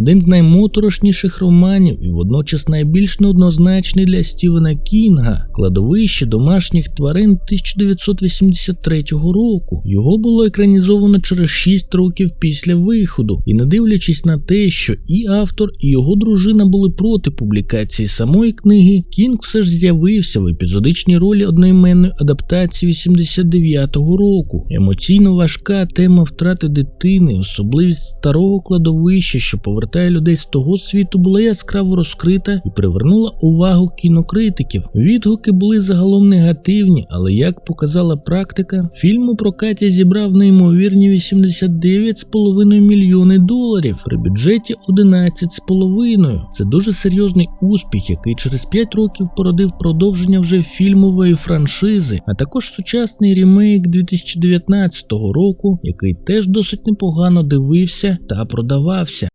один з наймоторошніших романів і водночас найбільш неоднозначний для Стівена Кінга кладовище домашніх тварин 1983 року. Його було екранізовано через 6 років після виходу, і не дивлячись на те, що і автор, і його дружина були проти публікації самої книги, Кінг все ж з'явився в епізодичній ролі одноіменної адаптації 89-го року. Емоційно важка тема втрати дитини, особливість старого кладовища, що повертає людей з того світу, була яскраво розкрита і привернула увагу кінокритиків. Відгуки були загалом негативні, але як показала практика, фільм у прокаті зібрав неймовірні 89,5 мільйони доларів при бюджеті 11,5. Це дуже серйозний успіх, який через 5 років породив продовження вже фільмової франшизи, а також сучасний ремейк 2019 року, який теж досить непогано дивився та продавався.